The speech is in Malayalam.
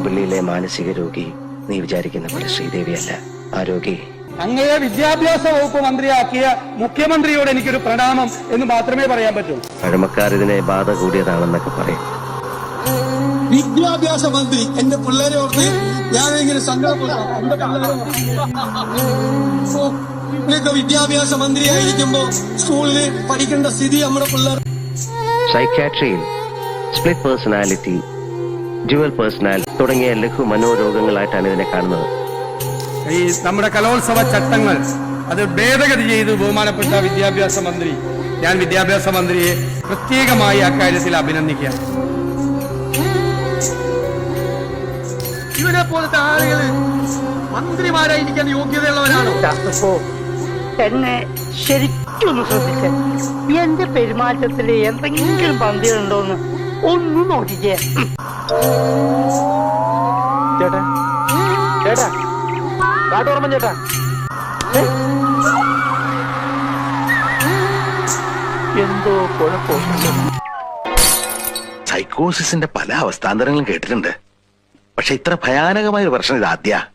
കരുനാഗപ്പള്ളിയിലെ മാനസിക രോഗി നീ വിചാരിക്കുന്ന പോലെ ശ്രീദേവിയല്ല ആ രോഗി അങ്ങയെ വിദ്യാഭ്യാസ വകുപ്പ് മന്ത്രിയാക്കിയ മുഖ്യമന്ത്രിയോട് എനിക്കൊരു പ്രണാമം എന്ന് മാത്രമേ പറയാൻ പറ്റൂ. പഴമക്കാർ ഇതിനെ ബാധ കൂടിയതാണെന്നൊക്കെ പറയും. വിദ്യാഭ്യാസ മന്ത്രി എന്റെ പിള്ളേരെ ഓർത്ത് ഞാൻ ഇങ്ങനെ ഇവരൊക്കെ വിദ്യാഭ്യാസ മന്ത്രിയായിരിക്കുമ്പോ സ്കൂളിൽ പഠിക്കേണ്ട സ്ഥിതി നമ്മുടെ പിള്ളേർ സൈക്യാട്രിയിൽ സ്പ്ലിറ്റ് പേഴ്സണാലിറ്റി ഡ്യുവൽ പേഴ്സണാലിറ്റി തുടങ്ങിയ ലഘു മനോരോഗങ്ങളായിട്ടാണ് ഇതിനെ കാണുന്നത്. ഈ നമ്മുടെ കലോത്സവ ചട്ടങ്ങൾ അത് ഭേദഗതി ചെയ്തു ബഹുമാനപ്പെട്ട വിദ്യാഭ്യാസ മന്ത്രി. ഞാൻ വിദ്യാഭ്യാസ മന്ത്രിയെ പ്രത്യേകമായി അക്കാര്യത്തിൽ അഭിനന്ദിക്കാം ഇവരെ പോലത്തെ ആളുകൾ മന്ത്രിമാരായിരിക്കാൻ യോഗ്യതയുള്ളവരാണോ? എന്നെ ശരിക്കൊന്ന് ശ്രദ്ധിക്കാൻ എന്റെ പെരുമാറ്റത്തിൽ എന്തെങ്കിലും പന്തികളുണ്ടോന്ന് ഒന്ന് നോക്കിക്കേ. ചേട്ടാ. ചേട്ടാ. കാട്ടോർമ്മ ചേട്ടാ? എന്തോ കുഴപ്പം സൈക്കോസിന്റെ പല അവസ്ഥാന്തരങ്ങളും കേട്ടിട്ടുണ്ട്. പക്ഷെ ഇത്ര ഭയാനകമായ ഒരു പ്രശ്നം ഇത് ആദ്യ